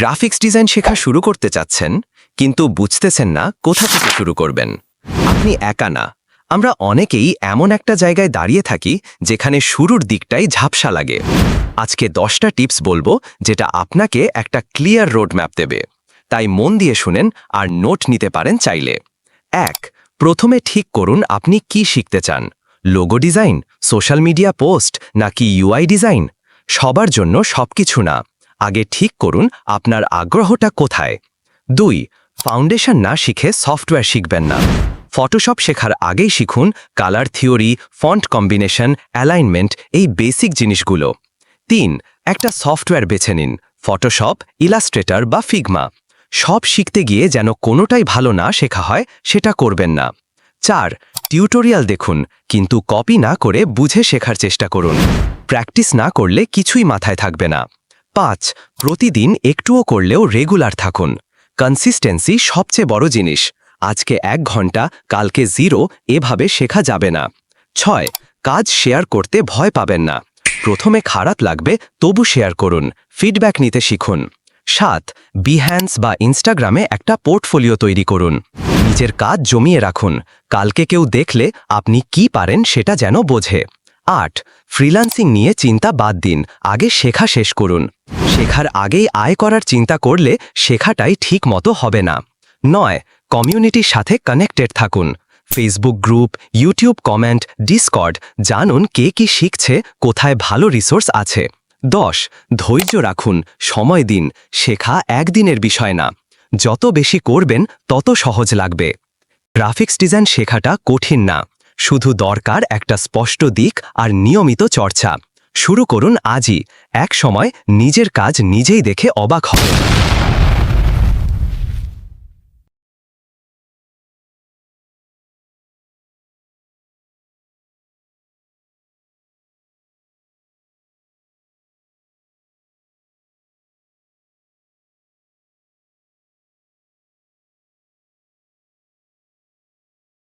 Graphics design শেখা শুরু করতে চাচ্ছেন, কিন্তু বুঝতেছেন না কোথা থেকে শুরু করবেন। আপনি একা না। আমরা অনেকেই এমন একটা জায়গায় দাঁড়িয়ে থাকি যেখানে শুরুর দিকটাই ঝাপসা লাগে। আজকে দশটা টিপস বলব যেটা আপনাকে একটা ক্লিয়ার রোড ম্যাপ দেবে। তাই মন দিয়ে শুনেন আর নোট নিতে পারেন চাইলে। এক, প্রথমে ঠিক করুন আপনি কি শিখতে চান। Logo design, social media post নাকি ইউআই ডিজাইন? সবার জন্য সবকিছু না। আগে ঠিক করুন আপনার আগ্রহটা কোথায়। দুই, ফাউন্ডেশন না শিখে সফটওয়্যার শিখবেন না। ফটোশপ শেখার আগেই শিখুন colour theory, font combination, alignment এই বেসিক জিনিসগুলো। তিন, একটা সফটওয়্যার বেছে নিন ফটোশপ ইলাস্ট্রেটার বা ফিগমা সব শিখতে গিয়ে যেন কোনোটাই ভালো না শেখা হয়, সেটা করবেন না। চার, টিউটোরিয়াল দেখুন, কিন্তু কপি না করে বুঝে শেখার চেষ্টা করুন। প্র্যাকটিস না করলে কিছুই মাথায় থাকবে না। পাঁচ, প্রতিদিন একটুও করলেও রেগুলার থাকুন। কনসিস্টেন্সি সবচেয়ে বড় জিনিস। আজকে এক ঘণ্টা, কালকে জিরো এভাবে শেখা যাবে না। ছয়, কাজ শেয়ার করতে ভয় পাবেন না। প্রথমে খারাপ লাগবে, তবু শেয়ার করুন ফিডব্যাক নিতে শিখুন। সাত বিহ্যান্স বা ইনস্টাগ্রামে একটা পোর্টফোলিও তৈরি করুন। নিজের কাজ জমিয়ে রাখুন। কালকে কেউ দেখলে আপনি কি পারেন সেটা যেন বোঝে। আট ফ্রিল্যান্সিং নিয়ে চিন্তা বাদ দিন, আগে শেখা শেষ করুন। শেখার আগেই আয় করার চিন্তা করলে শেখাটাই ঠিক মতো হবে না। নয় কমিউনিটির সাথে কানেক্টেড থাকুন। Facebook group YouTube comment Discord জানুন কে কি শিখছে, কোথায় ভালো রিসোর্স আছে। দশ, ধৈর্য রাখুন, সময় দিন, শেখা একদিনের বিষয় না। যত বেশি করবেন, তত সহজ লাগবে। গ্রাফিক্স ডিজাইন শেখাটা কঠিন না। শুধু দরকার একটা স্পষ্ট দিক আর নিয়মিত চর্চা। শুরু করুন আজই। এক সময় নিজের কাজ নিজেই দেখে অবাক হবে